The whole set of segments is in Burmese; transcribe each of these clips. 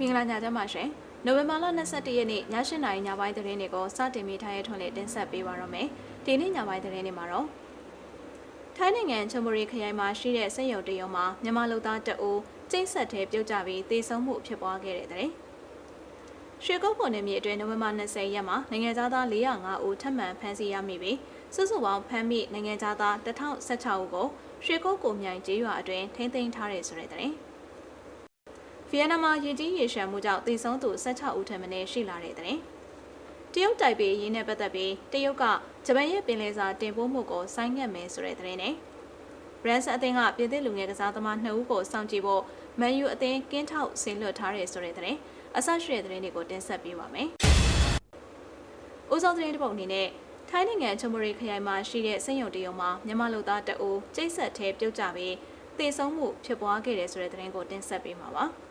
မင်္ဂလာညချမ်းပါရှင်နိုဝင်ဘာလ22ရက်နေ့ည8:00နာရီညပိုင်းသတင်းတွေကိုစတင်မိထားရထွန်းလေးတင်ဆက်ပေးပါတော့မယ်ဒီနေ့ညပိုင်းသတင်းတွေမှာတော့ထိုင်းနိုင်ငံချွန်ဘူရီခရိုင်မှာရှိတဲ့စက်ရုံတရုံမှာမြန်မာလူသားတအူးကျိတ်ဆက်ထဲပြုတ်ကျပြီးတေဆုံးမှုဖြစ်ပွားခဲ့တဲ့တဲ့ရွှေကုန်းပေါ်နေမြေအတွင်းနိုဝင်ဘာ20ရက်မှာနိုင်ငံသား405ဦးထပ်မံဖမ်းဆီးရမိပြီးစုစုပေါင်းဖမ်းမိနိုင်ငံသား1016ဦးကိုရွှေကုန်းကိုမြိုင်ကျေးရွာအတွင်းထိန်းသိမ်းထားတယ်ဆိုတဲ့တဲ့ ဗီယက်နမ်မှာရည်ကြီးရေရှမ်းမှုကြောင့်တည်ဆုံးသူ16ဦးထပ်မံရှိလာတဲ့တဲ့တရုတ်တိုက်ပေရင်းနဲ့ပတ်သက်ပြီးတရုတ်ကဂျပန်ရဲ့ပင်လယ်စာတင်ပို့မှုကိုဆိုင်းငံ့မယ်ဆိုတဲ့တဲ့နဲ့ Brands အသင်းကပြည်သစ်လူငယ်ကစားသမား2ဦးကိုစောင့်ကြည့်ဖို့မန်ယူအသင်းကင်းထောက်ဆင်းလွတ်ထားတယ်ဆိုတဲ့တဲ့အဆရှိတဲ့တဲ့တွေကိုတင်ဆက်ပေးပါမယ်။ဦးဆောင်သတင်းတစ်ပုဒ်အနေနဲ့ထိုင်းနိုင်ငံချမရီခရိုင်မှာရှိတဲ့စက်ရုံတရုံမှာမြန်မာလူသားတအူကျိတ်ဆက်ထဲပြုတ်ကျပြီးတည်ဆုံးမှုဖြစ်ပွားခဲ့တယ်ဆိုတဲ့သတင်းကိုတင်ဆက်ပေးမှာပါ။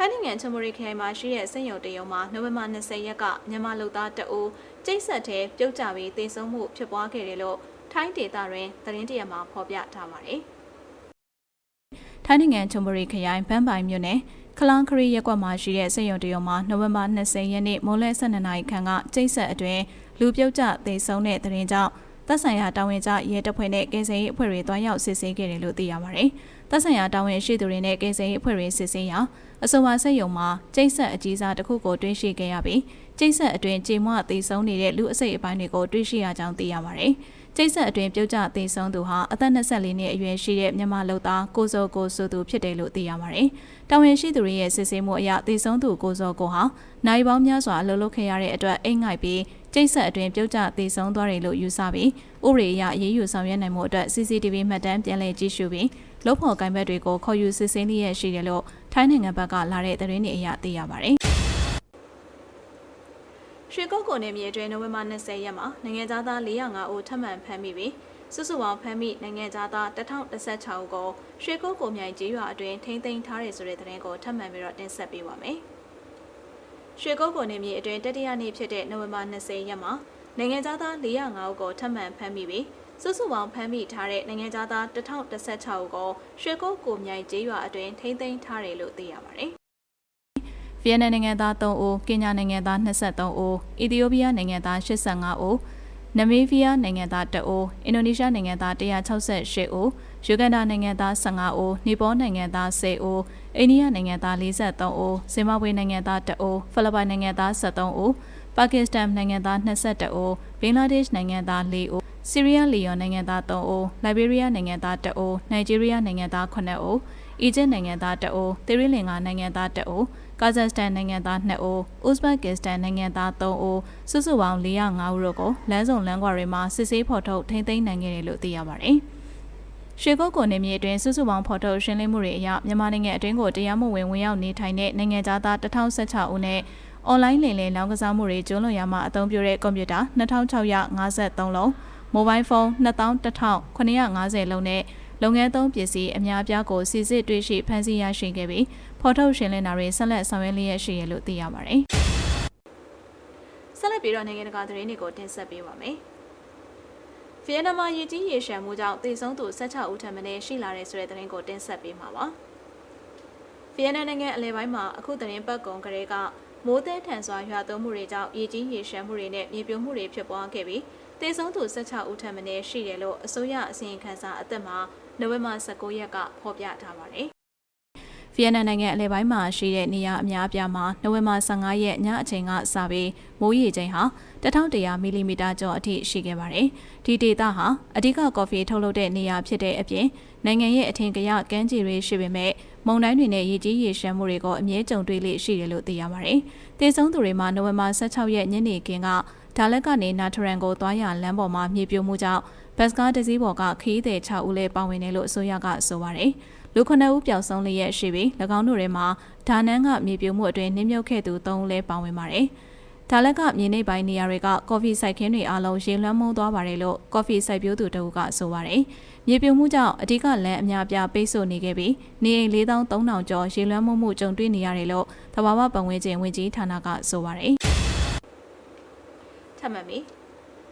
ထိုင်းနိုင်ငံချမရီခရိုင်မှာရှိတဲ့စက်ရုံတရုံမှာနိုဝင်ဘာ20ရက်ကမြန်မာလူသားတအူကျိတ်ဆက်ထဲပြုတ်ကျပြီးတည်ဆုံးမှုဖြစ်ပွားခဲ့တယ်လို့ထိုင်းဒေသတွင်သတင်းတရမှာဖော်ပြထားပါတယ်။ထိုင်းနိုင်ငံချုံဘရီခရိုင်ဘန်ပိုင်မြို့နယ်ခလန်ခရီရက်ကွက်မှာရှိတဲ့စက်ရုံတရုံမှာနိုဝင်ဘာ20ရက်နေ့မိုးလယ်12နာရီခန့်ကကျိတ်ဆက်အတွင်းလူပြုတ်ကျသေဆုံးတဲ့တဲ့ရင်ကြောင့် သက်ဆိုင်ရာတာဝန်ကျရဲတပ်ဖွဲ့နဲ့ကယ်ဆယ်ရေးအဖွဲ့တွေတွားရောက်စစ်ဆေးခဲ့တယ်လို့သိရပါတယ်။သက်ဆိုင်ရာတာဝန်ရှိသူတွေနဲ့ကယ်ဆယ်ရေးအဖွဲ့တွေစစ်ဆေးရာအဆိုပါစက်ရုံမှာကျိတ်ဆက်အကြီးစားတစ်ခုကိုတွင်းရှိခဲ့ရပြီးကျိတ်ဆက်အတွင်းကြေမွသေဆုံးနေတဲ့လူအစိတ်အပိုင်းတွေကိုတွေ့ရှိရကြောင်းသိရပါတယ်။ကျိတ်ဆက်အတွင်းပြုတ်ကျသေဆုံးသူဟာအသက်24နှစ်အရွယ်ရှိတဲ့မြန်မာလူသားကိုစောကိုဆိုသူဖြစ်တယ်လို့သိရပါတယ်။တာဝန်ရှိသူတွေရဲ့စစ်ဆေးမှုအရသေဆုံးသူကိုစောကိုဟာနိုင်ပေါင်းများစွာအလုပ်လုပ်ခဲ့ရတဲ့အတွက်အိမ်ငိုက်ပြီး ကျိတ်ဆက်အတွင်းပြုတ်ကျသေဆုံးသွားတယ်လို့ယူဆပြီးဥပဒေအရအရေးယူဆောင်ရွက်နိုင်မှုအတွက် CCTV မှတ်တမ်းပြန်လည်ကြည့်ရှုပြီးလုံဖော်ကိုင်ဘက်တွေကိုခေါ်ယူစစ်ဆေးလျက်ရှိတယ်လို့ထိုင်းနိုင်ငံဘက်ကလာတဲ့သတင်းတွေအရသိရပါတယ်။ရွှေကုတ်ကိုနယ်မြေအတွင်းနိုဝင်ဘာ20ရက်မှာနိုင်ငံသားသား405ဦးထပ်မံဖမ်းမိပြီးစုစုပေါင်းဖမ်းမိနိုင်ငံသားသား1016ဦးကိုရွှေကုတ်ကိုမြိုင်ကျေးရွာအတွင်းထိန်းသိမ်းထားရဆိုတဲ့သတင်းကိုထပ်မံပြီးတော့တင်ဆက်ပေးပါမယ်။ ရွှေကုတ်ကိုနယ်မြေအတွင်းတတိယနေ့ဖြစ်တဲ့နိုဝင်ဘာ20ရက်မှာနိုင်ငံသားသား405ဦးကိုထပ်မံဖမ်းမိပြီးစုစုပေါင်းဖမ်းမိထားတဲ့နိုင်ငံသားသား1016ဦးကိုရွှေကုတ်ကိုမြိုင်ကျေးရွာအတွင်းထိန်းသိမ်းထားတယ်လို့သိရပါတယ်။ဗီယက်နမ်နိုင်ငံသား3ဦး၊ကင်ညာနိုင်ငံသား23ဦး၊အီသီယိုးပီးယားနိုင်ငံသား85ဦး၊နမေးဗီးယားနိုင်ငံသား2ဦး၊အင်ဒိုနီးရှားနိုင်ငံသား168ဦး၊ ယူဂန်ဒါနိုင်ငံသား15ဦး၊နီပေါနိုင်ငံသား10ဦး၊အိန္ဒိယနိုင်ငံသား43ဦး၊ဇင်ဘာဘွေနိုင်ငံသား2ဦး၊ဖိလစ်ပိုင်နိုင်ငံသား73ဦး၊ပါကစ္စတန်နိုင်ငံသား22ဦး၊ဘင်္ဂလားဒေ့ရှ်နိုင်ငံသား4ဦးဆီးရီးယားလီယွန်နိုင်ငံသား3ဦး၊လိုက်ဘေးရီးယားနိုင်ငံသား2ဦး၊နိုင်ဂျီးရီးယားနိုင်ငံသား9ဦး၊အီဂျစ်နိုင်ငံသား2ဦး၊သီရိလင်္ကာနိုင်ငံသား2ဦး၊ကာဇက်စတန်နိုင်ငံသား2ဦး၊ဥဇဘက်ကစ္စတန်နိုင်ငံသား3ဦးစုစုပေါင်း405ဦးတို့ကိုလမ်းစုံလမ်းကွာတွေမှာစစ်ဆေးဖော်ထုတ်ထိန်းသိမ်းနိုင်ခဲ့တယ်လို့သိရပါတယ်။ ရွှေကုတ်ကိုနေမြေအတွင်းစုစုပေါင်းဖော်ထုတ်ရှင်းလင်းမှုတွေအရမြန်မာနိုင်ငံအတွင်းကိုတရားမဝင်ဝင်ရောက်နေထိုင်တဲ့နိုင်ငံသား1016ဦးနဲ့အွန်လိုင်းလိမ်လည်လောင်းကစားမှုတွေကျူးလွန်ရမှာအသုံးပြုတဲ့ကွန်ပျူတာ2653လုံးမိုဘိုင်းဖုန်း2150လုံးနဲ့လုပ်ငန်းသုံးပစ္စည်းအများအပြားကိုစီစစ်တွေ့ရှိဖမ်းဆီးရရှိခဲ့ပြီးဖော်ထုတ်ရှင်းလင်းတာတွေဆက်လက်ဆောင်ရွက်လျက်ရှိရလို့သိရပါတယ်။ဆက်လက်ပြီးတော့နိုင်ငံတကာသတင်းတွေကိုတင်ဆက်ပေးပါမယ်။ ဗီယက်နမ်မှာရည်ကြီးရေရှမ်းမှုကြောင့်သေဆုံးသူ16ဦးထပ်မံရှိလာတဲ့ဆိုတဲ့သတင်းကိုတင်ဆက်ပေးမှာပါ။ဗီယက်နမ်နိုင်ငံအလဲပိုင်းမှာအခုသတင်းပတ်ကုံကလေးကမိုးသည်ထန်စွာရွာသွန်းမှုတွေကြောင့်ရည်ကြီးရေရှမ်းမှုတွေနဲ့မြေပြိုမှုတွေဖြစ်ပွားခဲ့ပြီးသေဆုံးသူ16ဦးထပ်မံရှိတယ်လို့အစိုးရအစီရင်ခံစာအသက်မှာနိုဝင်ဘာ19ရက်ကဖော်ပြထားပါတယ်။ ဗီယက်နမ်နိုင်ငံအလဲပိုင်းမှာရှိတဲ့နေရာအများအပြားမှာနိုဝင်ဘာ15ရက်ညအချိန်ကစပြီးမိုးရေချိန်ဟာ1100မီလီမီတာကျော်အထိရှိခဲ့ပါတယ်။ဒီဒေသဟာအဓိကကော်ဖီထုတ်လုပ်တဲ့နေရာဖြစ်တဲ့အပြင်နိုင်ငံရဲ့အထင်ကရကမ်းခြေတွေရှိပေမဲ့မုန်တိုင်းတွေနဲ့ရေကြီးရေရှမ်းမှုတွေကိုအမြဲကြုံတွေ့လေရှိတယ်လို့သိရပါတယ်။တေဆုံးသူတွေမှာနိုဝင်ဘာ16ရက်ညနေခင်းကဒါလက်ကနေနာထရန်ကိုသွားရလမ်းပေါ်မှာမြေပြိုမှုကြောင့်ဘတ်စကားတစ်စီးပေါ်ကခီးသည်6ဦးလည်းပါဝင်တယ်လို့အစိုးရကဆိုပါတယ်။ လူ9ဦးပျောက်ဆုံးလျက်ရှိပြီး၎င်းတို့ထဲမှာဒါနန်းကမြေပြိုမှုအတွင်းနှင်းမြုပ်ခဲ့သူ3ဦးလည်းပါဝင်ပါတယ်။ဒါလက်ကမြေနိမ့်ပိုင်းနေရာတွေကကော်ဖီစိုက်ခင်းတွေအားလုံးရေလွှမ်းမိုးသွားပါတယ်လို့ကော်ဖီစိုက်ပျိုးသူတအုပ်ကဆိုပါတယ်။မြေပြိုမှုကြောင့်အဓိကလမ်းအများပြားပိတ်ဆို့နေခဲ့ပြီးနေအိမ်4300ကျော်ရေလွှမ်းမိုးမှုကြုံတွေ့နေရတယ်လို့သဘာဝပတ်ဝန်းကျင်ဝန်ကြီးဌာနကဆိုပါတယ်။ထပ်မံပြီး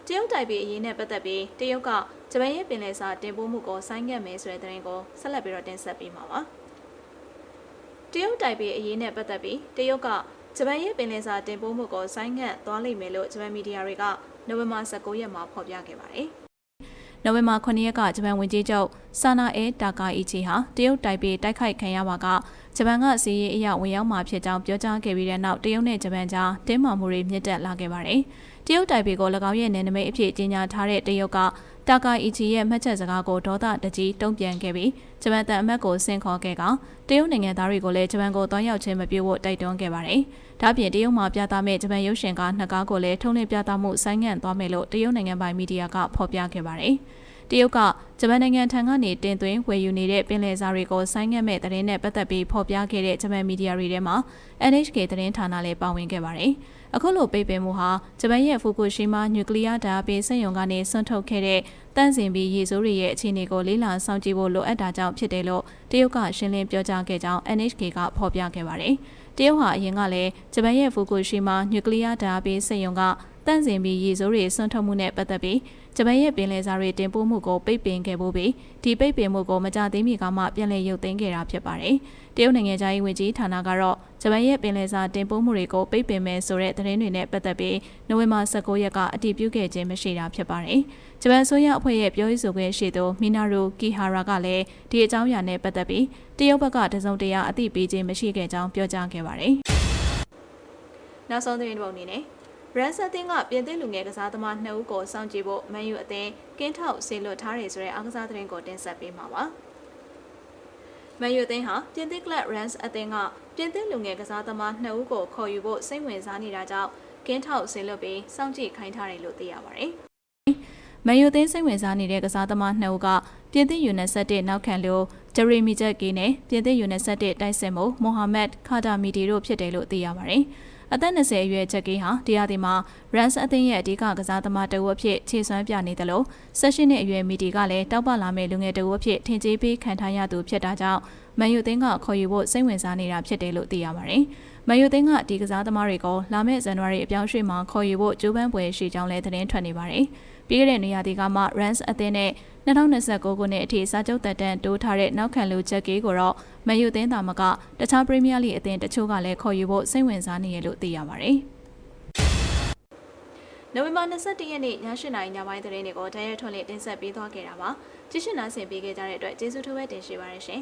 တရုတ်တိုက်ပြည်အရေးနဲ့ပတ်သက်ပြီးတရုတ်က ဂျပန်ရဲ့ပင်လယ်စာတင်ပို့မှုကိုဆိုင်းငံ့မယ်ဆိုတဲ့သတင်းကိုဆက်လက်ပြီးတော့တင်ဆက်ပေးမှာပါ။တတရုတ်တိုင်ပေအရေးနဲ့ပတ်သက်ပြီးတရုတ်ကဂျပန်ရဲ့ပင်လယ်စာတင်ပို့မှုကိုဆိုင်းငံ့သွားလိမ့်မယ်လို့ဂျပန်မီဒီယာတွေကနိုဝင်ဘာ19ရက်မှာဖော်ပြခဲ့ပါတယ်။နိုဝင်ဘာ9ရက်ကဂျပန်ဝန်ကြီးချုပ်ဆာနာအဲတာကာအီချီဟာတရုတ်တိုင်ပေတိုက်ခိုက်ခံရပါကဂျပန်ကစီးရေးအရဝင်ရောက်မှာဖြစ်ကြောင်းပြောကြားခဲ့ပြီးတဲ့နောက်တရုတ်နဲ့ဂျပန်ကြားတင်းမာမှုတွေမြင့်တက်လာခဲ့ပါတယ်။တရုတ်တိုင်ပေကို၎င်းရဲ့နယ်နိမိတ်အဖြစ်ကြေညာထားတဲ့တရုတ်က တာကာအီချီရဲ့မှတ်ချက်စကားကိုဒေါသတကြီးတုံ့ပြန်ခဲ့ပြီးဂျပန်တန်အမတ်ကိုဆင့်ခေါ်ခဲ့ကတရုတ်နိုင်ငံသားတွေကိုလည်းဂျပန်ကိုတွန်းရောက်ခြင်းမပြုဖို့တိုက်တွန်းခဲ့ပါတယ်။ဒါ့အပြင်တရုတ်မှာပြသမဲ့ဂျပန်ရုပ်ရှင်ကားနှစ်ကားကိုလည်းထုံးလင်းပြသမှုဆိုင်းငံ့သွားမယ်လို့တရုတ်နိုင်ငံပိုင်မီဒီယာကဖော်ပြခဲ့ပါတယ်။ တရုတ်ကဂျပန်နိုင်ငံထံကနေတင်သွင်းဝယ်ယူနေတဲ့ပင်လယ်စာတွေကိုဆိုင်းငံ့မဲ့သတင်းနဲ့ပတ်သက်ပြီးဖော်ပြခဲ့တဲ့ဂျပန်မီဒီယာတွေထဲမှာ NHK သတင်းဌာနလည်းပါဝင်ခဲ့ပါတယ်။အခုလိုပိတ်ပင်မှုဟာဂျပန်ရဲ့ဖူကူရှီမာနျူကလ িয়ার ဓာတ်ပေးစက်ရုံကနေဆွန့်ထုတ်ခဲ့တဲ့တန့်စင်ပြီးရေစိုးတွေရဲ့အခြေအနေကိုလေးလာစောင့်ကြည့်ဖို့လိုအပ်တာကြောင့်ဖြစ်တယ်လို့တရုတ်ကရှင်းလင်းပြောကြားခဲ့ကြောင်း NHK ကဖော်ပြခဲ့ပါတယ်။တရုတ်ဟာအရင်ကလည်းဂျပန်ရဲ့ဖူကူရှီမာနျူကလ িয়ার ဓာတ်ပေးစက်ရုံက တန့်စင်ပြီးရေစိုးတွေဆွန့်ထုတ်မှုနဲ့ပတ်သက်ပြီးဂျပန်ရဲ့ပင်လယ်စာတွေတင်ပို့မှုကိုပိတ်ပင်ခဲ့ဖို့ပြီးဒီပိတ်ပင်မှုကိုမကြသေးမီကမှပြန်လည်ရုပ်သိမ်းခဲ့တာဖြစ်ပါတယ်။တရုတ်နိုင်ငံသားရေးဝန်ကြီးဌာနကတော့ဂျပန်ရဲ့ပင်လယ်စာတင်ပို့မှုတွေကိုပိတ်ပင်မယ်ဆိုတဲ့သတင်းတွေနဲ့ပတ်သက်ပြီးနိုဝင်ဘာ19ရက်ကအတည်ပြုခဲ့ခြင်းမရှိတာဖြစ်ပါတယ်။ဂျပန်ဆိုရအဖွဲ့ရဲ့ပြောရေးဆိုခွင့်ရှိသူမီနာရူကီဟာရာကလည်းဒီအကြောင်းအရာနဲ့ပတ်သက်ပြီးတရုတ်ဘက်ကတစုံတရာအသိပေးခြင်းမရှိခဲ့ကြောင်းပြောကြားခဲ့ပါတယ်။နောက်ဆုံးသတင်းတစ်ပုဒ်အနေနဲ့ ရန်ဆက်တင်ကပြင်သစ်လူငယ်ကစားသမား2ဦးကိုစောင့်ကြည့်ဖို့မန်ယူအသင်းကင်းထောက်ဆေလွတ်ထားတယ်ဆိုတဲ့အားကစားသတင်းကိုတင်ဆက်ပေးမှာပါ။မန်ယူအသင်းဟာပြင်သစ်ကလပ် Rams အသင်းကပြင်သစ်လူငယ်ကစားသမား2ဦးကိုခေါ်ယူဖို့စိတ်ဝင်စားနေတာကြောင့်ကင်းထောက်ဆေလွတ်ပြီးစောင့်ကြည့်ခိုင်းထားတယ်လို့သိရပါတယ်။မန်ယူသင်းစိတ်ဝင်စားနေတဲ့ကစားသမား2ဦးကပြင်သစ်ယူနက်ဆက်တဲ့နောက်ခံလိုဂျယ်ရီမီဂျက်ကီနဲ့ပြင်သစ်ယူနက်ဆက်တဲ့တိုက်စစ်မှုမိုဟာမက်ခါဒါမီတီတို့ဖြစ်တယ်လို့သိရပါတယ်။ အသက်20အရွယ်ချက်ကီဟာတရားဒီမှာ Rans အသင်းရဲ့အဓိကကစားသမားတအုပ်အဖြစ်ခြေစွမ်းပြနေတယ်လို့16နှစ်အရွယ်မီတီကလည်းတောက်ပလာမဲ့လူငယ်တအုပ်အဖြစ်ထင်ကြီးပေးခံထားရသူဖြစ်တာကြောင့်မန်ယူသင်းကခေါ်ယူဖို့စိတ်ဝင်စားနေတာဖြစ်တယ်လို့သိရပါတယ်။မန်ယူသင်းကဒီကစားသမားတွေကိုလာမယ့်ဇန်နဝါရီအပြောင်းရွှေ့မှာခေါ်ယူဖို့ကြိုးပမ်းပွဲရှိကြောင်းလည်းသတင်းထွက်နေပါတယ်။ ပြီးခဲ့တဲ့နေရာဒီကမှ Rans အသင်းနဲ့2029ခုနှစ်အထိစာချုပ်တက်တန်းတိုးထားတဲ့နောက်ခံလူချက်ကီကိုတော့မန်ယူသင်းသာမကတခြားပရီးမီးယားလိအသင်းတချို့ကလည်းခေါ်ယူဖို့စိတ်ဝင်စားနေရလို့သိရပါတယ်။နိုဝင်ဘာ21ရက်နေ့ည8:00နာရီညပိုင်းသတင်းတွေကိုတရရထွန်းလေးတင်ဆက်ပေးသွားခဲ့တာပါ။ကြည့်ရှုနားဆင်ပေးခဲ့ကြတဲ့အတွက်ကျေးဇူးထူးပဲတင်ရှိပါရရှင်